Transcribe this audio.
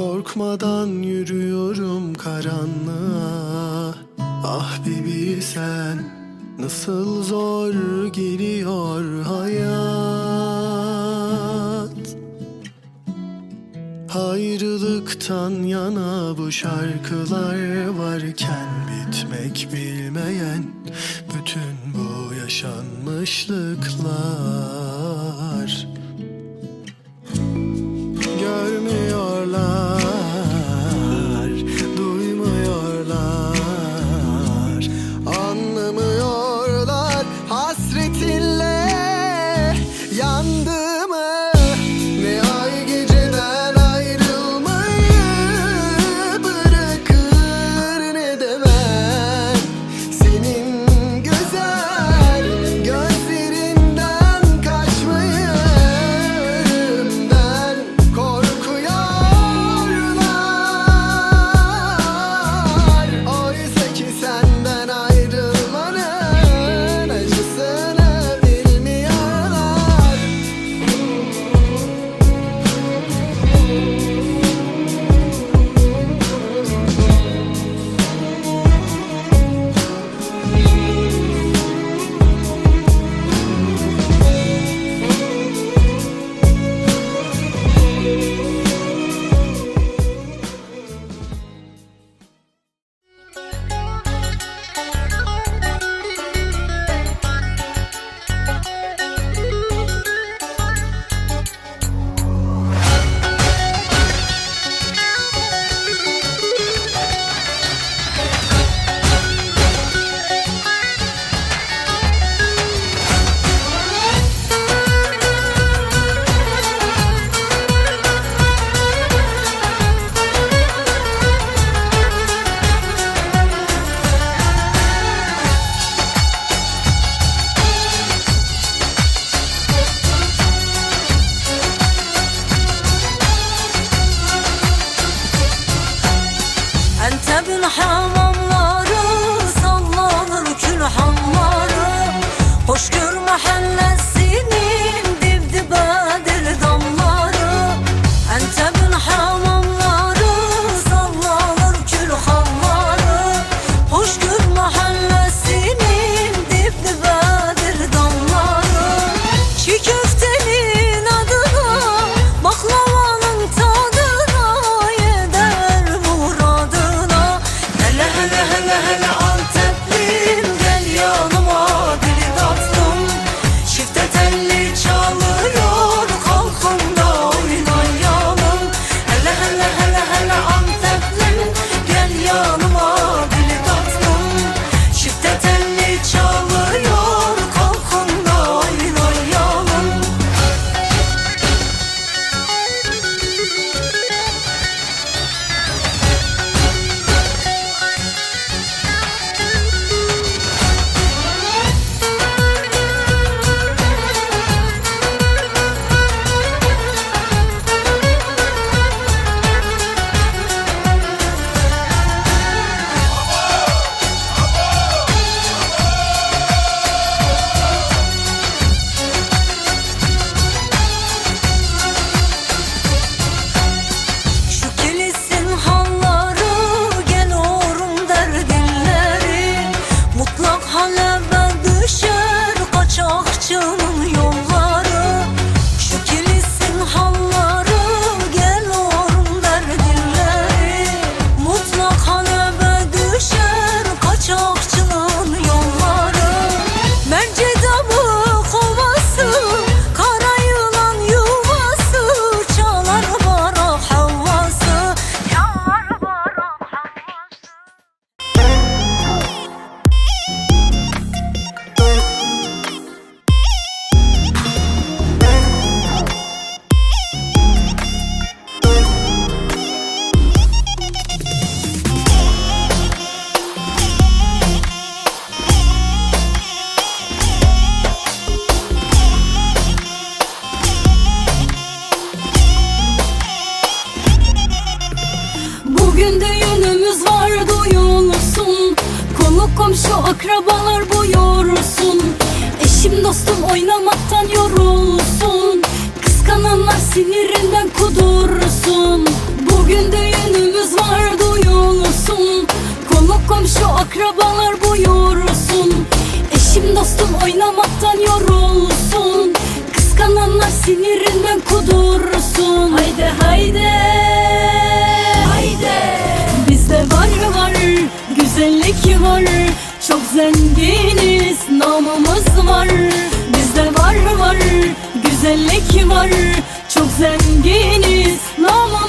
Korkmadan yürüyorum karanlığa. Ah bir bilsen nasıl zor geliyor hayat. Ayrılıktan yana bu şarkılar varken Bitmek bilmeyen bütün bu yaşanmışlıklar. show Konu komşu akrabalar boyuyorsun Eşim dostum oynamaktan yorulsun. Kıskananlar sinirinden kudursun. Bugün düğünümüz var duyulsun. Konu komşu akrabalar boyuyorsun Eşim dostum oynamaktan yorulsun. Kıskananlar sinirinden kudursun. Haydi haydi. Güzellik var Çok zenginiz namımız var. Bizde var var güzellik var. Çok zenginiz namımız